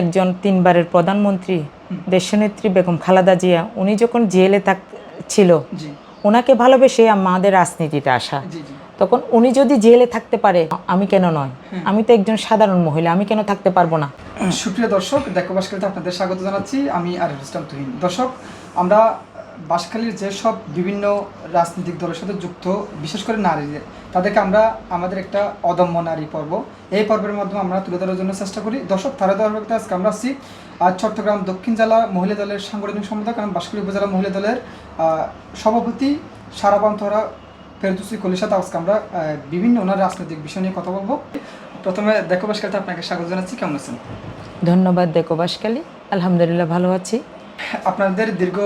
একজন তিনবারের প্রধানমন্ত্রী দেশনেত্রী বেগম খালাদা জিয়া উনি যখন জেলে থাক ছিল ওনাকে ভালোবেসে আমাদের রাজনীতিটা আসা। তখন উনি যদি জেলে থাকতে পারে আমি কেন নয়? আমি তো একজন সাধারণ মহিলা আমি কেন থাকতে পারব না? সুপ্রিয় দর্শক দেখো আপনাদের স্বাগত জানাচ্ছি। আমি আরিফ ইসলাম তুহিন। দর্শক আমরা বাসখালীর যেসব বিভিন্ন রাজনৈতিক দলের সাথে যুক্ত বিশেষ করে নারীদের তাদেরকে আমরা আমাদের একটা অদম্য নারী পর্ব। এই পর্বের মাধ্যমে আমরা তুলে ধরার জন্য চেষ্টা করি। দর্শক তারা দেওয়ার আজকে আমরা আসছি আজ চট্টগ্রাম দক্ষিণ জেলা মহিলা দলের সাংগঠনিক সম্পাদক এবং বাসখালী উপজেলা মহিলা দলের সভাপতি সারাবান তোহরা ফেরদুসি কলির সাথে আজকে আমরা বিভিন্ন ওনার রাজনৈতিক বিষয় নিয়ে কথা বলব। প্রথমে দেখো বাসখালীতে আপনাকে স্বাগত জানাচ্ছি। কেমন আছেন? ধন্যবাদ দেখো বাসকালী আলহামদুলিল্লাহ ভালো আছি। আপনাদের দীর্ঘ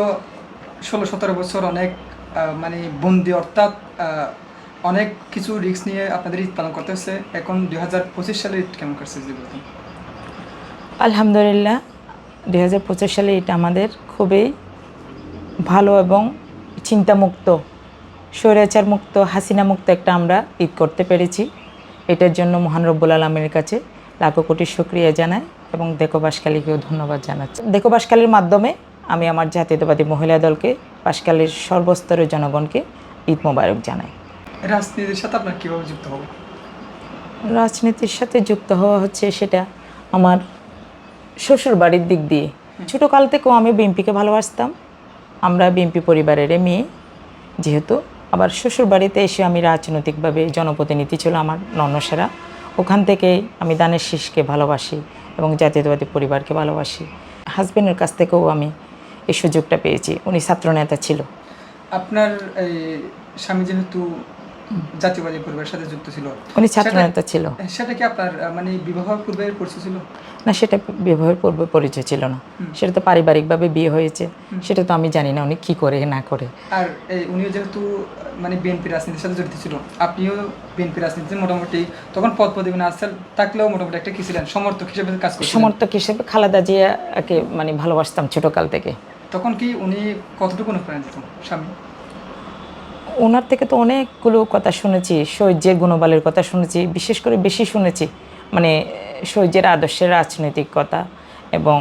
ষোলো, সতেরো বছর অনেক মানে বন্দি অর্থাৎ অনেক কিছু রিস্ক নিয়ে আপনাদের ঈদ পালন করতে হচ্ছে। এখন দুই হাজার পঁচিশ সালে ঈদ কেমন করছে যদি বলতেন আলহামদুলিল্লাহ, দুই হাজার পঁচিশ সালে এটা আমাদের খুবই ভালো এবং চিন্তামুক্ত স্বৈরাচার মুক্ত হাসিনা মুক্ত একটা আমরা ঈদ করতে পেরেছি। এটার জন্য মহান রব্বুল আলমের কাছে লাখো কোটি শুক্রিয়া জানাই এবং দেখো বাসকালীকেও ধন্যবাদ জানাচ্ছি। দেখো বাসকালীর মাধ্যমে আমি আমার জাতীয়তাবাদী মহিলা দলকে পাশকালের সর্বস্তরের জনগণকে ঈদ মোবারক জানাই। রাজনীতির সাথে আপনার কীভাবে যুক্ত হবে? রাজনীতির সাথে যুক্ত হওয়া হচ্ছে সেটা আমার শ্বশুর বাড়ির দিক দিয়ে। ছোটোকাল থেকেও আমি বিএমপিকে ভালোবাসতাম। আমরা বিএমপি পরিবারের মেয়ে যেহেতু আবার শ্বশুর বাড়িতে এসে আমি রাজনৈতিকভাবে জনপ্রতিনিধি ছিল আমার নন্নসেরা। ওখান থেকেই আমি দানের শীষকে ভালোবাসি এবং জাতীয়তাবাদী পরিবারকে ভালোবাসি। হাজব্যান্ডের কাছ থেকেও আমি এই সুযোগটা পেয়েছি। উনি ছাত্রনেতা ছিল। আপনার স্বামী যেহেতু জাতীয়বাদী পরিবারের সাথে যুক্ত ছিল উনি ছাত্রনেতা ছিল। সেটা- কি আপনার মানে বিবাহ পূর্বের পরিচয় ছিল? না সেটা বিবাহের পূর্বে পরিচয় ছিল না। সেটা তো পারিবারিকভাবে বিয়ে হয়েছে। সেটা তো আমি জানি না উনি কী করে না করে। আর উনিও যেহেতু মানে বিএনপি রাজনীতির সাথে জড়িত ছিল আপনিও বিএনপি রাজনীতিতে মোটামুটি তখন পদ পদবী না আসছেন থাকলেও মোটামুটি একটা কি ছিলেন? সমর্থক হিসেবে কাজ করছিলেন। সমর্থক হিসেবে খালেদা জিয়াকে মানে ভালোবাসতাম ছোটোকাল থেকে। তখন কি উনি কতটুকু অনুপ্রেরণা দিত স্বামী? ওনার থেকে তো অনেকগুলো কথা শুনেছি সৈর্যের গুণবালের কথা শুনেছি বিশেষ করে বেশি শুনেছি মানে সৈর্যের আদর্শের রাজনৈতিক কথা এবং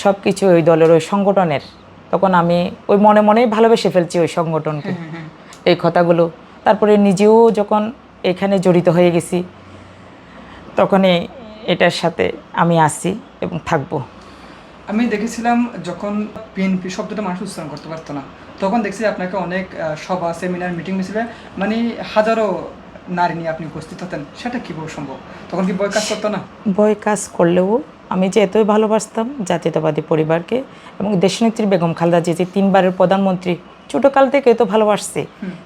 সব কিছু ওই দলের ওই সংগঠনের। তখন আমি ওই মনে মনেই ভালোবেসে ফেলছি ওই সংগঠনকে এই কথাগুলো। তারপরে নিজেও যখন এখানে জড়িত হয়ে গেছি তখনই এটার সাথে আমি আসি এবং থাকব। আমি দেখেছিলাম যখন বিএনপি শব্দটা মানুষ উচ্চারণ করতে পারতো না তখন দেখছি আপনাকে অনেক সভা সেমিনার মিটিং মিছিলে মানে হাজারো নারী নিয়ে আপনি উপস্থিত হতেন। সেটা কীভাবে সম্ভব? তখন কি বয় কাজ করতো না? বই কাজ করলেও আমি যে এতই ভালোবাসতাম জাতীয়তাবাদী পরিবারকে এবং দেশনেত্রী বেগম খালেদা যে তিনবারের প্রধানমন্ত্রী ছোটোকাল থেকে তো ভালোবাসছি।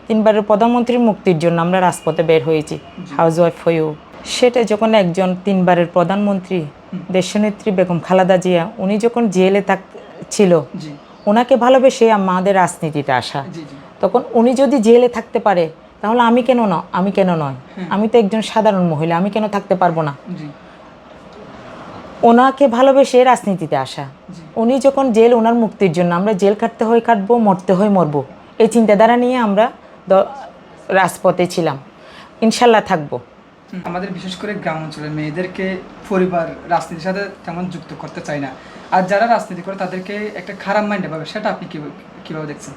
তিনবারের প্রধানমন্ত্রীর মুক্তির জন্য আমরা রাজপথে বের হয়েছি। হাউস ওয়াইফ হয়েও। সেটা যখন একজন তিনবারের প্রধানমন্ত্রী দেশনেত্রী বেগম খালাদা জিয়া উনি যখন জেলে থাক ছিল ওনাকে ভালোবেসে আমাদের রাজনীতিটা আসা। তখন উনি যদি জেলে থাকতে পারে তাহলে আমি কেন না আমি কেন নয়? আমি তো একজন সাধারণ মহিলা আমি কেন থাকতে পারব না? ওনাকে ভালোবেসে রাজনীতিতে আসা। উনি যখন জেল ওনার মুক্তির জন্য আমরা জেল কাটতে হয় কাটবো মরতে হয় মরবো। এই চিন্তাধারা নিয়ে আমরা রাজপথে ছিলাম। ইনশাল্লাহ থাকব। আমাদের বিশেষ করে গ্রাম অঞ্চলের মেয়েদেরকে পরিবার রাজনীতির সাথে তেমন যুক্ত করতে চায় না। আর যারা রাজনীতি করে তাদেরকে একটা খারাপ মাইন্ডে পাবে। সেটা আপনি কীভাবে দেখছেন?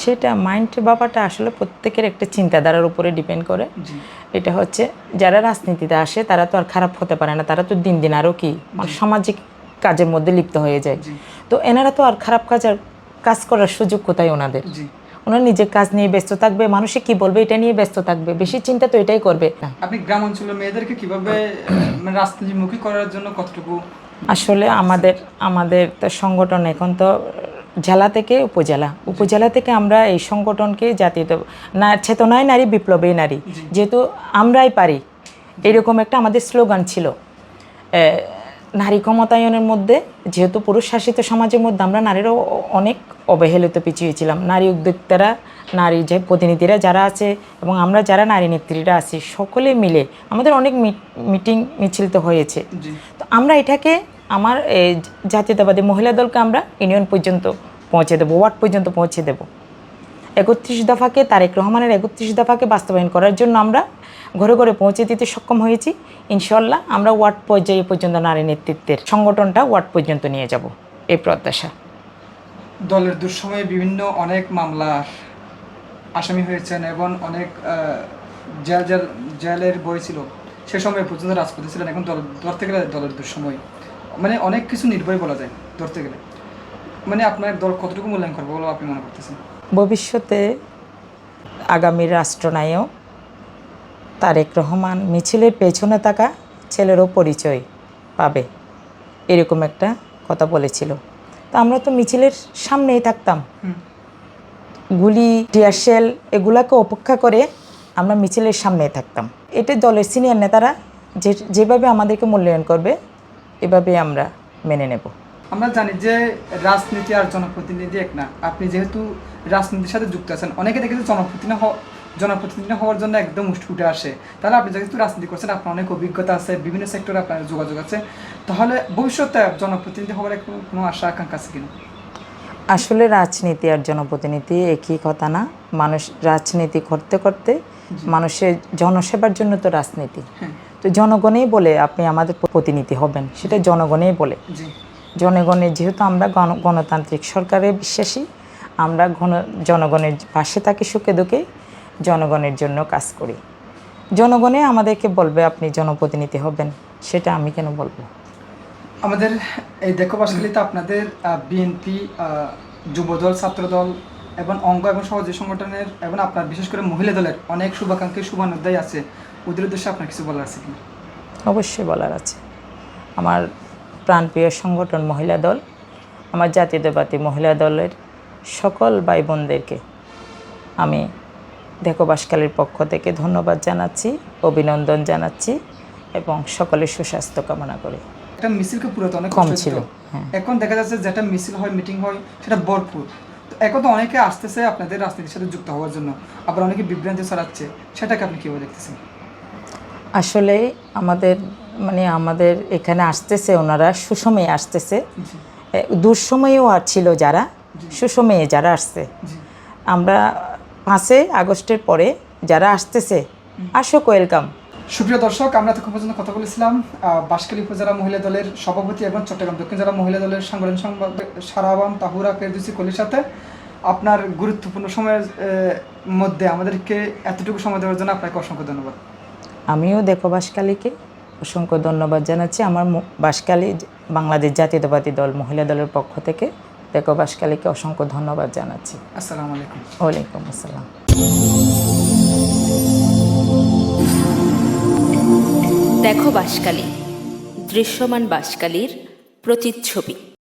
সেটা মাইন্ড ব্যাপারটা আসলে প্রত্যেকের একটা চিন্তাধারার উপরে ডিপেন্ড করে। এটা হচ্ছে যারা রাজনীতিতে আসে তারা তো আর খারাপ হতে পারে না। তারা তো দিন দিন আরও কি মানে সামাজিক কাজের মধ্যে লিপ্ত হয়ে যায়। তো এনারা তো আর খারাপ কাজ আর কাজ করার সুযোগ কোথায় ওনাদের? ওনার নিজের কাজ নিয়ে ব্যস্ত থাকবে মানুষে কি বলবে এটা নিয়ে ব্যস্ত থাকবে বেশি চিন্তা তো এটাই করবে। আপনি গ্রাম অঞ্চলের মেয়েদেরকে কীভাবে মানে রাজনীতিমুখী করার জন্য কতটুকু? আসলে আমাদের আমাদের তো সংগঠন এখন তো জেলা থেকে উপজেলা। উপজেলা থেকে আমরা এই সংগঠনকে জাতীয় না চেতনায় নারী বিপ্লবে নারী। যেহেতু আমরাই পারি এরকম একটা আমাদের স্লোগান ছিল। নারী ক্ষমতায়নের মধ্যে যেহেতু পুরুষ শাসিত সমাজের মধ্যে আমরা নারীরও অনেক অবহেলিত পিছিয়েছিলাম নারী উদ্যোক্তারা নারী যে প্রতিনিধিরা যারা আছে এবং আমরা যারা নারী নেত্রীরা আছি সকলে মিলে আমাদের অনেক মিটিং মিছিল তো হয়েছে। তো আমরা এটাকে আমার এই জাতীয়তাবাদী মহিলা দলকে আমরা ইউনিয়ন পর্যন্ত পৌঁছে দেবো ওয়ার্ড পর্যন্ত পৌঁছে দেব। একত্রিশ দফাকে তারেক রহমানের একত্রিশ দফাকে বাস্তবায়ন করার জন্য আমরা ঘরে ঘরে পৌঁছে দিতে সক্ষম হয়েছি। ইনশাল্লাহ আমরা ওয়ার্ড পর্যায়ে পর্যন্ত নারী নেতৃত্বের সংগঠনটা ওয়ার্ড পর্যন্ত নিয়ে যাব। এই প্রত্যাশা। দলের দুঃসময়ে বিভিন্ন অনেক মামলার আসামি হয়েছেন এবং অনেক জেল জেল জেলের বই ছিল। সে সময় পর্যন্ত রাজপথে ছিলেন এখন দল ধরতে গেলে দলের দুঃসময়। মানে অনেক কিছু নির্ভয় বলা যায় ধরতে গেলে। মানে আপনার দল কতটুকু মূল্যায়ন করবে বলে আপনি মনে করতেছেন? ভবিষ্যতে আগামী রাষ্ট্রনায়ক তারেক রহমান মিছিলের পেছনে থাকা ছেলেরও পরিচয় পাবে এরকম একটা কথা বলেছিল। তা আমরা তো মিছিলের সামনেই থাকতাম। গুলি টিয়ারশেল এগুলাকে অপেক্ষা করে আমরা মিছিলের সামনেই থাকতাম। এটা দলের সিনিয়র নেতারা যে যেভাবে আমাদেরকে মূল্যায়ন করবে এভাবে আমরা মেনে নেব। আমরা জানি যে রাজনীতি আর জনপ্রতিনিধি এক না। আপনি যেহেতু রাজনীতির সাথে যুক্ত আছেন অনেকে দেখেছে জনপ্রতিনিধি জনপ্রতিনিধি হওয়ার জন্য একদম উঠে উঠে আসে। তাহলে আপনি যেহেতু রাজনীতি করছেন আপনার অনেক অভিজ্ঞতা আছে বিভিন্ন সেক্টরে আপনার যোগাযোগ আছে। তাহলে ভবিষ্যতে জনপ্রতিনিধি হওয়ার কোনো- কোনো আশা আকাঙ্ক্ষা আছে কিনা? আসলে রাজনীতি আর জনপ্রতিনিধি একই কথা না। মানুষ রাজনীতি করতে করতে মানুষের জনসেবার জন্য তো রাজনীতি। হ্যাঁ। তো জনগণেই বলে আপনি আমাদের প্রতিনিধি হবেন সেটা জনগণেই বলে। জনগণের যেহেতু আমরা গণ গণতান্ত্রিক সরকারে বিশ্বাসী আমরা জনগণের পাশে থাকি সুখে দুঃখে। জনগণের জন্য কাজ করি। জনগণে আমাদেরকে বলবে আপনি জনপ্রতিনিধি হবেন সেটা আমি কেন বলব? আমাদের এই দেখো বাসখালীতে আপনাদের বিএনপি যুবদল ছাত্রদল এবং অঙ্গ এবং সহযোগী সংগঠনের এবং আপনার বিশেষ করে মহিলা দলের অনেক শুভাকাঙ্ক্ষী শুভানুদ্দায়ী আছে। ওদের উদ্দেশ্যে আপনার কিছু বলার আছে কিনা? অবশ্যই বলার আছে। আমার প্রাণপ্রিয় সংগঠন মহিলা দল আমার জাতীয়তাবাদী মহিলা দলের সকল ভাই বোনদেরকে আমি দেখো বাসকালের পক্ষ থেকে ধন্যবাদ জানাচ্ছি অভিনন্দন জানাচ্ছি এবং সকলের সুস্বাস্থ্য কামনা করি। একটা মিছিলকে পুরোতে অনেক কম ছিল, হ্যাঁ। এখন দেখা যাচ্ছে যেটা মিছিল হয় মিটিং হয় সেটা ভরপুর। তো এখন তো অনেকে আসতেছে আপনাদের রাজনীতির সাথে যুক্ত হওয়ার জন্য আবার অনেকে বিভ্রান্তি ছড়াচ্ছে সেটাকে আপনি কীভাবে দেখতেছেন? আসলে আমাদের মানে আমাদের এখানে আসতেছে ওনারা সুসময়ে আসতেছে। দুঃসময়েও আর ছিল যারা সুসময়ে যারা আসছে। আমরা পাঁচই আগস্টের পরে যারা আসতেছে আসুক ওয়েলকাম সুপ্রিয় দর্শক আমরা তখন পর্যন্ত কথা বলেছিলাম বাঁশখালী উপজেলা মহিলা দলের সভাপতি এবং চট্টগ্রাম দক্ষিণ জেলা মহিলা দলের সাংগঠনিক সম্পাদক সারাবাম তাহুরা ফেরদুসি কলির সাথে। আপনার গুরুত্বপূর্ণ সময়ের মধ্যে আমাদেরকে এতটুকু সময় দেওয়ার জন্য আপনাকে অসংখ্য ধন্যবাদ। আমিও দেখো বাসকালীকে অসংখ্য ধন্যবাদ জানাচ্ছি। আমার বাসকালী বাংলাদেশ জাতীয়তাবাদী দল মহিলা দলের পক্ষ থেকে। দেখো বাসকালীকে অসংখ্য ধন্যবাদ জানাচ্ছি। আসসালামু আলাইকুম। ওয়ালাইকুম আসসালাম। দেখো বাসকালী দৃশ্যমান বাসকালীর প্রতিচ্ছবি।